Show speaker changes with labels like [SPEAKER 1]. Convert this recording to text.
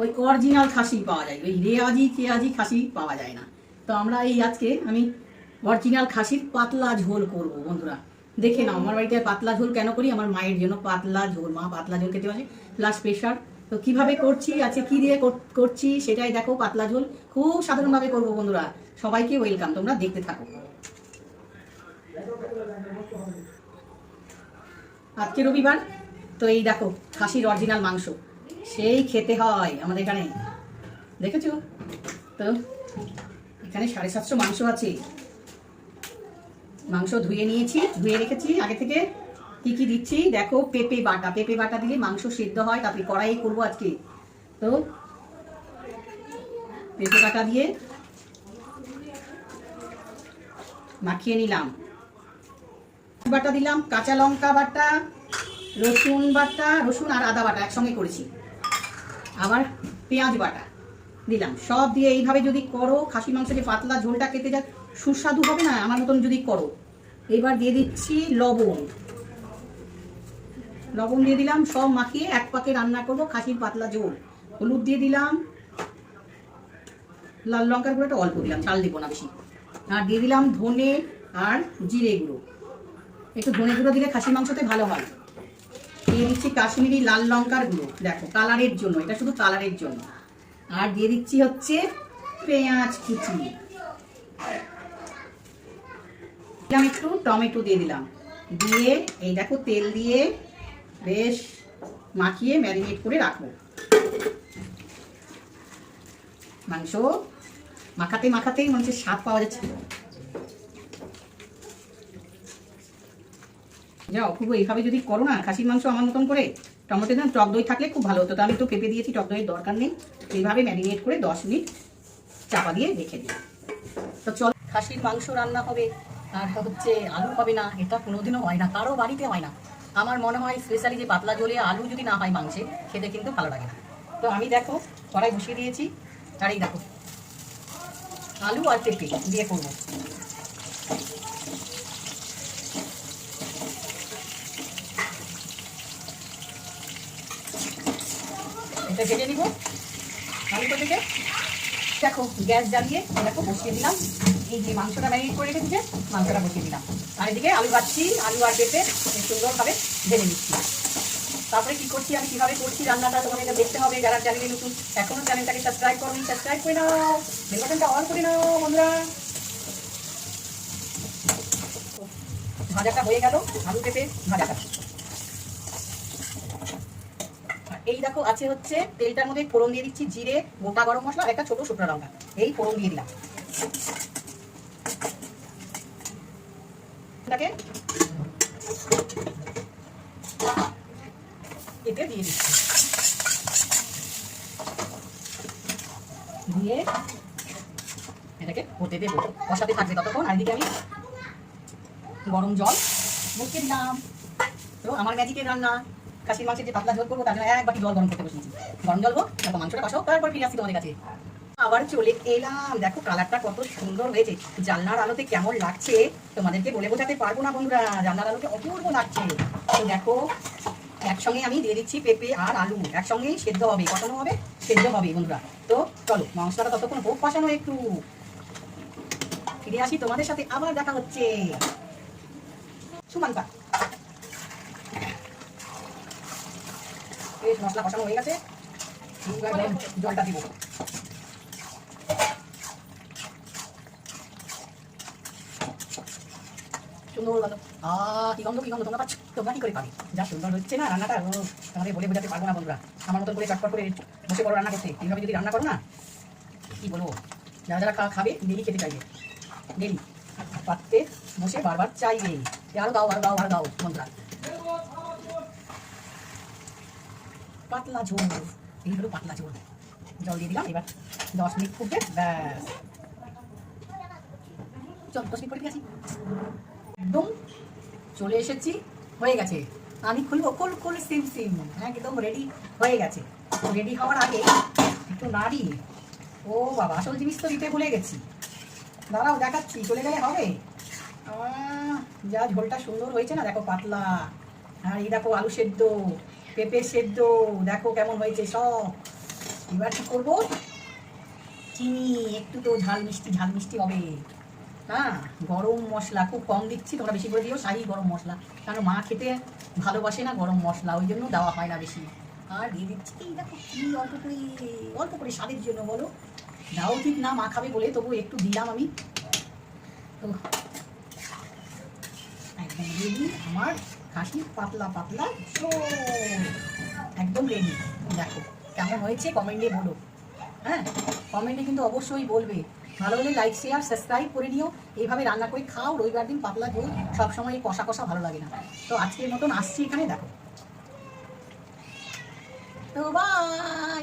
[SPEAKER 1] ওই অরিজিনাল খাসি পাওয়া যায়, ওই রেয়াজি কেয়াজি খাসি পাওয়া যায় না। তো আমরা এই আজকে আমি অরিজিনাল খাসির পাতলা ঝোল করব, বন্ধুরা। দেখে নাও, আমার বাড়িতে পাতলা ঝোল কেন করি? আমার মায়ের জন্য পাতলা ঝোল, মা পাতলা ঝোল খেতে পারে প্লাস প্রেশার তো কীভাবে করছি, আজকে কি দিয়ে করছি, সেটাই দেখো, পাতলা ঝোল। খুব সাধারণভাবে করব, বন্ধুরা। সবাইকে ওয়েলকাম তোমরা দেখতে থাকো। আজকে রবিবার, তো এই দেখো, খাসির অরিজিনাল মাংস। সেই খেতে হয় আমাদের এখানে। দেখেছ? তো, এখানে সাড়ে সাতশো মাংস আছে। মাংস ধুয়ে নিয়েছি, ধুয়ে রেখেছি। আগে থেকে কি কি দিচ্ছি? দেখো, পেঁপে বাটা। পেঁপে বাটা দিলে মাংস সিদ্ধ হয়, তারপরে কড়াই করব আজকে। তো, পেঁপে বাটা দিয়ে মাখিয়ে নিলাম। বাটা দিলাম, কাঁচা লঙ্কা বাটা, রসুন বাটা, রসুন আর আদা বাটা একসঙ্গে করেছি। আবার পেঁয়াজ বাটা দিলাম। সব দিয়ে এইভাবে যদি করো, খাসি মাংস যে পাতলা ঝোলটা খেতে যা সুস্বাদু হবে না, আমার মতন যদি করো। এবার দিয়ে দিচ্ছি লবণ। লবণ দিয়ে দিলাম, সব মাখিয়ে এক পাকে রান্না করব খাসির পাতলা ঝোল। হলুদ দিয়ে দিলাম, লাল লঙ্কার গুঁড়োটা অল্প দিলাম, চাল দিব না বেশি। আর দিয়ে দিলাম ধনে আর জিরে গুঁড়ো। একটু ধনে গুঁড়ো দিলে খাসির মাংসতে ভালো হয়। দিয়ে দিচ্ছি কাশ্মীরি লাল লঙ্কার গুঁড়ো। দেখো, কালারের জন্য, এটা শুধু কালারের জন্য। আর দিয়ে দিচ্ছি হচ্ছে পেঁয়াজ কুচি। দিলাম একটু, টমেটো দিয়ে দিলাম। দিয়ে এই দেখো, তেল দিয়ে বেশ মাখিয়ে ম্যারিনেট করে রাখব। মাংস মাখাতে মাখাতেই হচ্ছে স্বাদ পাওয়া যাচ্ছে। যা অপূর্ব, এইভাবে যদি করো না, খাসির মাংস আমার মতন করে, টমেটো দিলাম টক দই থাকলে খুব ভালো হতো। তো আমি তো পেঁপে দিয়েছি, টক দইয়ের দরকার নেই। এইভাবে ম্যারিনেট করে দশ মিনিট চাপা দিয়ে রেখে দিই তো চল, খাসির মাংস রান্না হবে, আর হচ্ছে আলু হবে না, এটা কোনোদিনও হয় না, কারও বাড়িতে হয় না। আমার মনে হয় স্পেশালি যে পাতলা জলে আলু যদি না হয় মাংসে, খেতে কিন্তু ভালো লাগে না। তো আমি দেখো, কড়াই বসিয়ে দিয়েছি, আর এই দেখো, আলু আর পেঁপে দিয়ে করব। এটা ভেজে নিব। আলুটা থেকে দেখো, গ্যাস জ্বালিয়ে দেখো, বসিয়ে দিলাম। এই যে মাংসটা ম্যারিনেট করে রেখেছি মাংসটা বসিয়ে দিলাম। আর এদিকে আলু কাটছি আলু আর পেঁপে সুন্দরভাবে ভেজে নিচ্ছি। তারপরে কি করছি আমি, কীভাবে করছি রান্নাটা, তোমাদের দেখতে হবে যারা চ্যানেলে নতুন, এখনও চ্যানেলটাকে সাবস্ক্রাইব করনি সাবস্ক্রাইব করে নাও। বেল বাটনটা অন করে নাও, বন্ধুরা। ভাজাটা হয়ে গেল, আলু, পেঁপে ভাজাটা। এই দেখো, আছে হচ্ছে তেলটার মধ্যে ফোড়ন দিয়ে দিচ্ছি জিরে, গোটা গরম মশলা একটা ছোট শুকনো লঙ্কা। এই ফোড়ন দিয়ে দিলাম। এটাকে এতে দিয়ে দিচ্ছি। দিয়ে এটাকে হতে দেবো। কষাতে থাকবে ততক্ষণ। আর এদিকে আমি গরম জল বসিয়ে দিলাম। তো আমার ম্যাজিকের রান্না। খাসির মাংসের যে পাতলা ঝোল করব, তার জন্য এক জল গরম করতে বসিয়েছি। গরম জল হোক, তারপর মাংসটা কষাও তারপর ফিরে আসছি তোমাদের কাছে। আবার চলে এলাম। দেখো, কালারটা কত সুন্দর হয়েছে। জানলার আলোতে কেমন লাগছে? তোমাদেরকে বলে বোঝাতে পারব না বন্ধুরা। জানলার আলোতে অপূর্ব লাগছে। তো দেখো, একসঙ্গে আমি দিয়ে দিচ্ছি পেঁপে আর আলু। একসঙ্গেই সেদ্ধ হবে। কষানো হবে, সেদ্ধ হবে বন্ধুরা। তো চলো মশলাটা ততক্ষণ হোক কষানো একটু। ফিরে আসি তোমাদের সাথে, আবার দেখা হচ্ছে। সুমান্তা বেশ মশলা কষানো হয়ে গেছে। জলটা দিব। সুন্দর হচ্ছে না রান্নাটা বলে বোঝাতে পারব না বন্ধুরা। আমার মতন করে চটপট করে বসে পড়ো রান্না করতে। এইভাবে যদি রান্না করো না, কি বলব? যারা যারা খাবে ডেলি খেতে চাইবে। ডেলি পাত্রে বসে বারবার চাইবে। যে আরও দাও আরও দাও আরও দাও, বন্ধুরা। পাতলা ঝোল। এই হলো পাতলা ঝোল। জল দিয়ে দিলাম, এবার দশ মিনিট ফুটবে ব্যাস। চল, দশ মিনিট আসি। একদম চলে এসেছি, হয়ে গেছে। আমি খুলবো কুল কুল সিম সিম। একদম রেডি হয়ে গেছে। রেডি হওয়ার আগে একটু নাড়ি ও বাবা, আসল জিনিস তো দিতে ভুলে গেছি। দাঁড়াও, দেখাচ্ছি, চলে গেলে হবে। যা ঝোলটা সুন্দর হয়েছে না, দেখো পাতলা। আর এই দেখো আলু সেদ্ধ। পেঁপে সেদ্ধ, দেখো কেমন হয়েছে সব। এবার কি করব? চিনি, একটু তো ঝাল মিষ্টি ঝাল মিষ্টি হবে। হ্যাঁ গরম মশলা, খুব কম দিচ্ছি, তোমরা বেশি করে দিও, শাহি গরম মশলা। কারণ মা খেতে ভালোবাসে না গরম মশলা, ওই জন্য দেওয়া হয় না বেশি। আর দিয়ে দিচ্ছি, এই দেখো কি অল্প করে অল্প করে স্বাদের জন্য বলো। দাও ঠিক না, মা খাবে বলে তবু একটু দিলাম আমি। তো রেডি আমার খাসি পাতলা পাতলা একদম রেডি দেখো, কেমন হয়েছে কমেন্টে বলো। হ্যাঁ কমেন্টে কিন্তু অবশ্যই বলবে। ভালো হলে লাইক শেয়ার সাবস্ক্রাইব করে নিও। এইভাবে রান্না করে খাও। রবিবার দিন পাতলা ঝোল, সবসময় কষা কষা ভালো লাগে না। তো আজকের মতন আসছি এখানে, দেখো। তো বাই